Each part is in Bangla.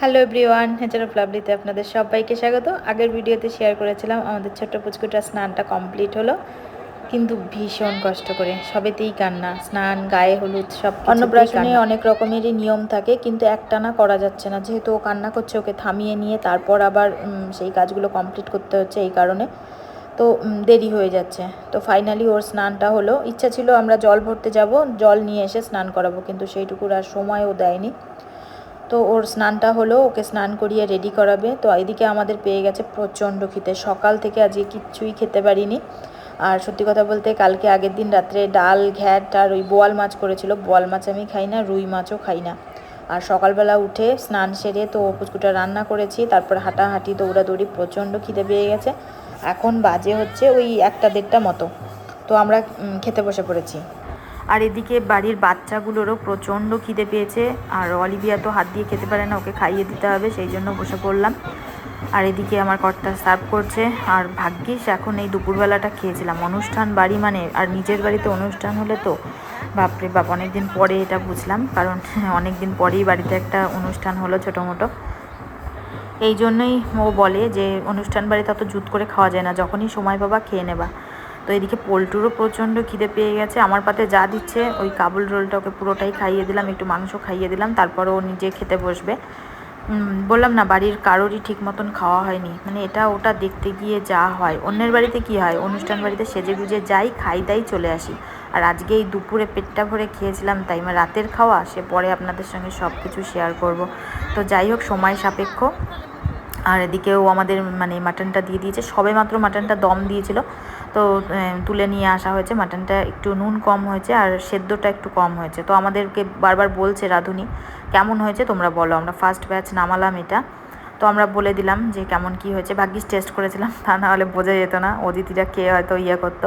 হ্যালো এভরিওয়ান হেচার অফ লাভলিতে আপনাদের সবাইকে স্বাগত। আগের ভিডিওতে শেয়ার করেছিলাম আমাদের ছোট্ট পুচকুটার স্নানটা কমপ্লিট হলো। কিন্তু ভীষণ কষ্ট করে সবেতেই কান্না স্নান গায়ে হলুদ সব অন্নপ্রাশনে অনেক রকমেরই নিয়ম থাকে কিন্তু একটানা করা যাচ্ছে না। যেহেতু ও কান্না করছে ওকে থামিয়ে নিয়ে তারপর আবার সেই কাজগুলো কমপ্লিট করতে হচ্ছে এই কারণে। তো দেরি হয়ে যাচ্ছে। তো ফাইনালি ওর স্নানটা হলো। ইচ্ছা ছিল আমরা জল ভরতে যাব জল নিয়ে এসে স্নান করাবো কিন্তু সেইটুকুর আর সময়ও দেয়নি। তো ওর স্নানটা হলো, ওকে স্নান করিয়ে রেডি করাবে। তো এদিকে আমাদের পেয়ে গেছে প্রচণ্ড খিদে। সকাল থেকে আজকে কিচ্ছুই খেতে পারিনি। আর সত্যি কথা বলতে কালকে আগের দিন রাত্রে ডাল, ঘ্যাট আর ওই বোয়াল মাছ করেছিল। বোয়াল মাছ আমি খাই না, রুই মাছও খাই না। আর সকালবেলা উঠে স্নান সেরে তো পুচকুটা রান্না করেছি। তারপর হাঁটাহাঁটি, দৌড়াদৌড়ি প্রচণ্ড খিদে পেয়ে গেছে। এখন বাজে হচ্ছে ওই একটা দেড়টা মতো। তো আমরা খেতে বসে পড়েছি। আর এদিকে বাড়ির বাচ্চাগুলোরও প্রচণ্ড খিদে পেয়েছে। আর অলিভিয়া তো হাত দিয়ে খেতে পারে না, ওকে খাইয়ে দিতে হবে, সেই জন্য বসে পড়লাম। আর এদিকে আমার কর্তা সার্ভ করছে। আর ভাগ্যিস এখন এই দুপুরবেলাটা খেয়েছিলাম। অনুষ্ঠান বাড়ি মানে আর নিজের বাড়িতে অনুষ্ঠান হলে তো, বাপরে বাপ অনেক দিন পরে এটা বুঝলাম। কারণ অনেক দিন পরেই বাড়িতে একটা অনুষ্ঠান হলো ছোটো মোটো এই জন্যই ও বলে যে, অনুষ্ঠান বাড়িতে অত জুত করে খাওয়া যায় না। যখনই সময় পাবা খেয়ে নেবা। তো এদিকে পোলট্রিরও প্রচণ্ড খিদে পেয়ে গেছে। আমার পাতে যা দিচ্ছে, ওই কাবুল রোলটা ওকে পুরোটাই খাইয়ে দিলাম, একটু মাংস খাইয়ে দিলাম তারপর ও নিজে খেতে বসবে। বললাম না, বাড়ির কারোরই ঠিক মতন খাওয়া হয়নি। মানে এটা ওটা দেখতে গিয়ে যা হয়। অন্যের বাড়িতে কি হয়? অনুষ্ঠান বাড়িতে সেজে গুজে যাই, খাই দাই চলে আসি। আর আজকে এই দুপুরে পেটটা ভরে খেয়েছিলাম, তাই মানে রাতের খাওয়া, সে পরে আপনাদের সঙ্গে সব কিছু শেয়ার করব। তো যাই হোক, সময় সাপেক্ষ। আর এদিকেও আমাদের মানে মাটনটা দিয়ে দিয়েছে। সবে মাত্র মাটনটা দম দিয়েছিল। তো তুলে নিয়ে আসা হয়েছে। মাটনটা একটু নুন কম হয়েছে আর সেদ্ধটা একটু কম হয়েছে। তো আমাদেরকে বারবার বলছে রাঁধুনি, কেমন হয়েছে তোমরা বলো, আমরা ফার্স্ট ব্যাচ নামালাম এটা। তো আমরা বলে দিলাম যে কেমন কি হয়েছে। ভাগ্যিস টেস্ট করেছিলাম, তা না হলে বোঝা যেত না অতিথিরা খেয়ে হয়তো ইয়ে করতো।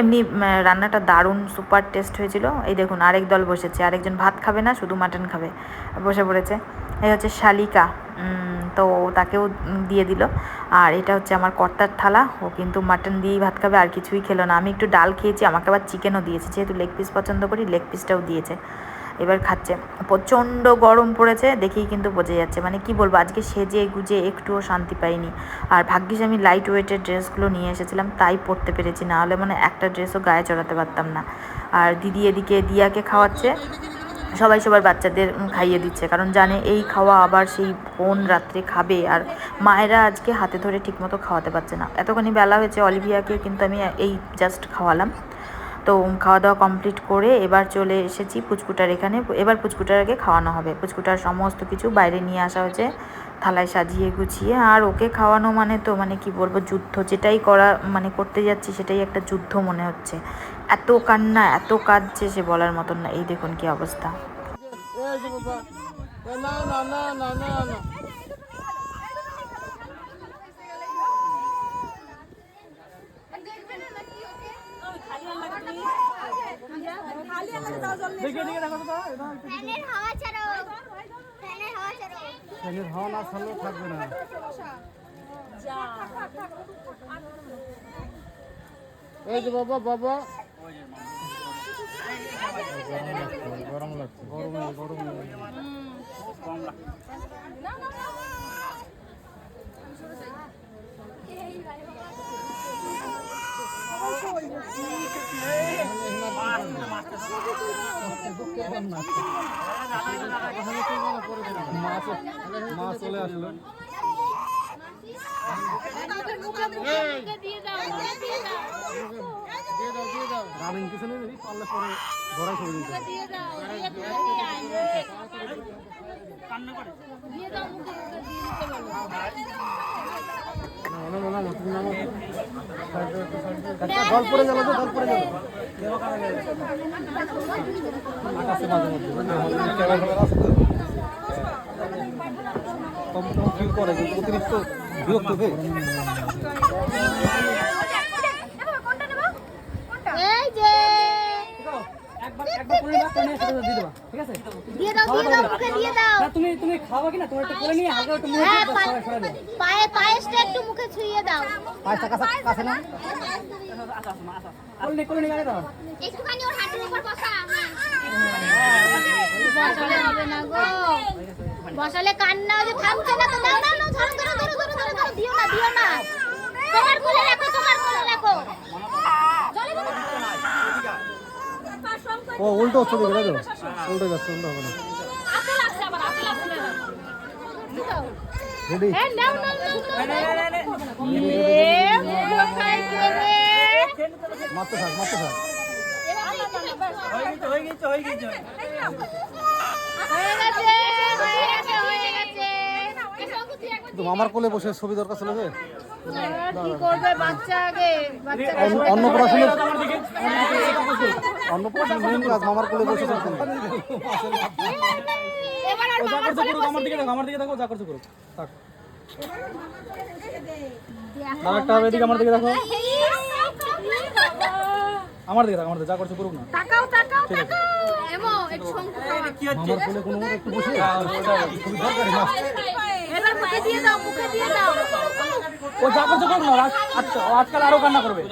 এমনি রান্নাটা দারুণ সুপার টেস্ট হয়েছিল। এই দেখুন, আরেক দল বসেছে, আরেকজন ভাত খাবে না, শুধু মাটন খাবে, বসে পড়েছে। এই হচ্ছে শালিকা। তো তাকেও দিয়ে দিল। আর এটা হচ্ছে আমার কর্তার থালা। ও কিন্তু মাটন দিয়েই ভাত খাবে, আর কিছুই খেলো না। আমি একটু ডাল খেয়েছি, আমাকে আবার চিকেনও দিয়েছে। যেহেতু লেগ পিস পছন্দ করি লেগ পিসটাও দিয়েছে। এবার খাচ্ছে। প্রচণ্ড গরম পড়েছে, দেখেই কিন্তু বোঝা যাচ্ছে। মানে কি বলব, আজকে সেজে গুজে একটুও শান্তি পাইনি। আর ভাগ্যিস আমি লাইট ওয়েটের ড্রেসগুলো নিয়ে এসেছিলাম, তাই পরতে পেরেছি। না হলে মানে একটা ড্রেসও গায়ে চড়াতে পারতাম না। আর দিদি এদিকে দিয়াকে খাওয়াচ্ছে। সবাই সবার বাচ্চাদের খাইয়ে দিচ্ছে, কারণ জানে এই খাওয়া আবার সেই কোন রাত্রে খাবে আর মায়েরা আজকে হাতে ধরে ঠিকমতো খাওয়াতে পারছে না। এতখানি বেলা হয়েছে, অলিভিয়াকে কিন্তু আমি এই জাস্ট খাওয়ালাম। তো খাওয়া দাওয়া কমপ্লিট করে এবার চলে এসেছি পুচকুটার এখানে। এবার পুচকুটার আগে খাওয়ানো হবে। পুচকুটার সমস্ত কিছু বাইরে নিয়ে আসা হয়েছে, থালায় সাজিয়ে গুছিয়ে। আর ওকে খাওয়ানো মানে তো মানে কি বলব, যুদ্ধ যেটাই করা মানে করতে যাচ্ছি সেটাই একটা যুদ্ধ মনে হচ্ছে। এত কান্না, এত কাঁদছে সে বলার মতন না। এই দেখুন কি অবস্থা না দেখে দেখে দেখো তো এটা একটু ফ্যানের হাওয়া না ছাড়লেও থাকবে না। এই যে বাবা বাবা। গরম লাগছে। গরম গরম নেই মা চলে আসলো রানিং কিছু নেই পারলে পরে ধরাই করে দিতে জল পড়ে গেল তো জল গেল কম কম ফিল করে কিন্তু অতিরিক্ত বিরক্ত হয়ে এই যে। একবার একবার করে না কানে সেটা দিয়ে দাও ঠিক আছে? দিয়ে দাও দিয়ে দাও মুখে দিয়ে দাও। না তুমি তুমি খাওয়া কি না? তোমার একটু করে নিয়ে হালকা একটু মুখে হ্যাঁ দাও পায়ে পায়েসটা একটু মুখে ছুঁয়ে দাও। কাছে কাছে না কোলে কোলে নিয়ে দাও একটুখানি ওর হাঁটুর উপর বসা। হবে না গো। বসালে কান্না যে থামছে না তো দাও দাও ধরো ধরো ধরো ধরো ধরো ধরো দিও না দিও না। তোমার কোলে রাখো তোমার কোলে রাখো। ও উল্টো হচ্ছে দাও উল্টো যাচ্ছে উল্টো হবে না। রেডি? হ্যাঁ নাও নাও নাও নাও। এ মুখো খাইছে রে মারতে থাক মারতে থাক। হয়ে গেছে হয়ে গেছে হয়ে গেছে। তো মামার কোলে বসে ছবি দরকার ছিল যে কি করবে বাচ্চা আগে বাচ্চা অন্ন- অন্নপ্রাশনের অন্নপ্রাশন মেন মামার কোলে বসে থাকতে এবার আর আমার দিকে দেখো আমার দিকে দেখো যা করছ করো থাক আরেকটা এদিকে আমার দিকে দেখো আমার দিকে দেখো আমার দিকে যা করছ করুক না তাকাও তাকাও তাকাও আজকাল আরও কান্না করবে।